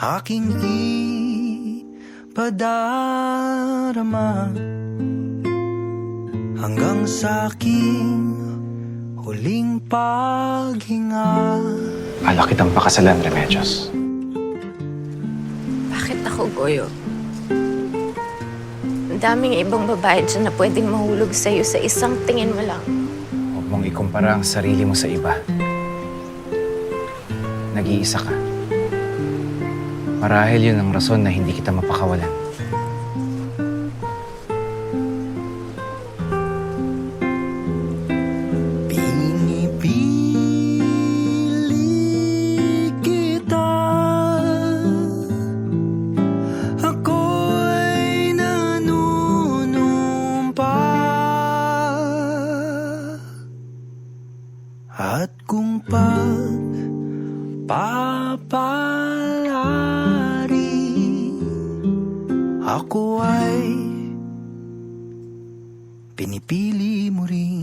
aking ipadarama hanggang sa aking huling paghinga. Ala kitang pakasalan, Remedios. Bakit ako, Goyo? Ang daming ibang babae dyan na pwedeng mahulog sa'yo sa isang tingin mo lang. Huwag mong ikumpara ang sarili mo sa iba. Nag-iisa ka. Marahil yun ang rason na hindi kita mapakawalan. At kung pagpapalari Ako ay pinipili mo rin.